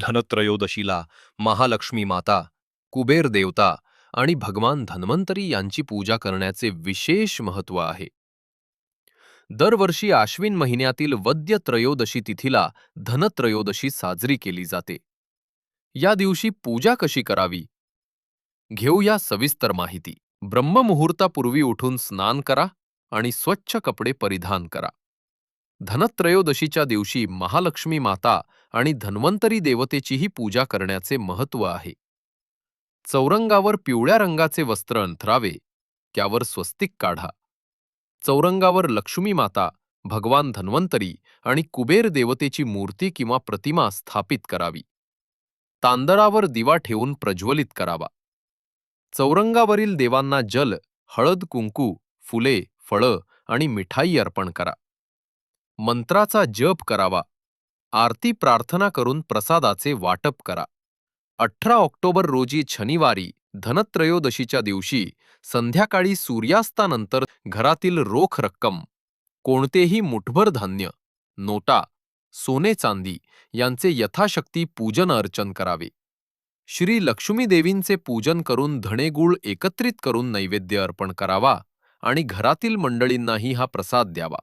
धनत्रयोदशीला महालक्ष्मी माता कुबेर देवता आणि भगवान धन्वंतरी यांची पूजा करण्याचे विशेष महत्त्व आहे. दरवर्षी आश्विन महिन्यातील वद्य त्रयोदशी तिथीला धनत्रयोदशी साजरी केली जाते. या दिवशी पूजा कशी करावी? घेऊया सविस्तर माहिती. ब्रह्ममुहूर्तापूर्वी उठून स्नान करा आणि स्वच्छ कपडे परिधान करा. धनत्रयोदशीच्या दिवशी महालक्ष्मी माता आणि धन्वंतरी देवतेचीही पूजा करण्याचे महत्त्व आहे. चौरंगावर पिवळ्या रंगाचे वस्त्र अंथरावे त्यावर स्वस्तिक काढा. चौरंगावर लक्ष्मी माता भगवान धन्वंतरी आणि कुबेर देवतेची मूर्ती किंवा प्रतिमा स्थापित करावी. तांदळावर दिवा ठेवून प्रज्वलित करावा. चौरंगावरील देवांना जल हळद कुंकू फुले फळं आणि मिठाई अर्पण करा. मंत्राचा जप करावा. आरती प्रार्थना करून प्रसादाचे वाटप करा. अठरा ऑक्टोबर रोजी शनिवारी धनत्रयोदशीच्या दिवशी संध्याकाळी सूर्यास्तानंतर घरातील रोख रक्कम कोणतेही मुठभर धान्य नोटा सोने चांदी यांचे यथाशक्ती पूजन अर्चन करावे. श्री लक्ष्मीदेवींचे पूजन करून धणेगूळ एकत्रित करून नैवेद्य अर्पण करावा आणि घरातील मंडळींनाही हा प्रसाद द्यावा.